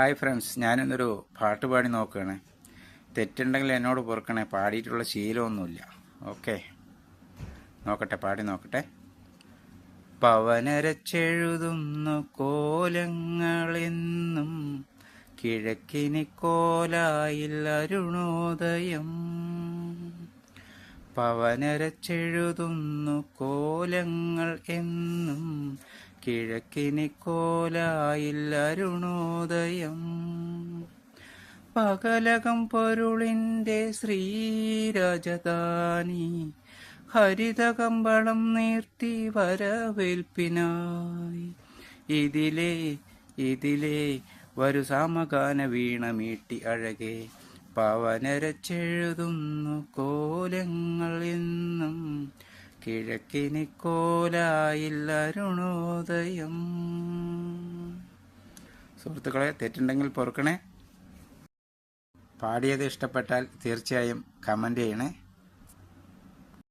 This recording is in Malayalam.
ഹായ് ഫ്രണ്ട്സ് ഞാനിന്നൊരു പാട്ട് പാടി നോക്കുകയാണ് തെറ്റുണ്ടെങ്കിൽ എന്നോട് പൊറുക്കണേ പാടിയിട്ടുള്ള ശീലമൊന്നുമില്ല. ഓക്കെ. നോക്കട്ടെ പാടി നോക്കട്ടെ. പവനരച്ചെഴുതുന്നു കോലങ്ങളെന്നും കിഴക്കിനി കോലായിൽ അരുണോദയം. പവനരച്ചെഴുതുന്നു കോലങ്ങൾ എന്നും. കിഴക്കിനി കോലായിൽ അരുണോദയം. പകലകം പൊരുളിന്റെ ശ്രീരാജധാനി. ഹരിതകമ്പളം നീർത്തി വരവേൽപ്പിനായി. ഇതിലേ ഇതിലേ വരു സാമഗാന വീണ മീട്ടി അഴകെ. പവനരച്ചെഴുതുന്നു കോലങ്ങൾ എന്നും കിഴക്കിനി കോലായില്ല അരുണോദയം. സുഹൃത്തുക്കളെ തെറ്റുണ്ടെങ്കിൽ പൊറുക്കണേ. പാടിയത് ഇഷ്ടപ്പെട്ടാൽ തീർച്ചയായും കമന്റ് ചെയ്യണേ.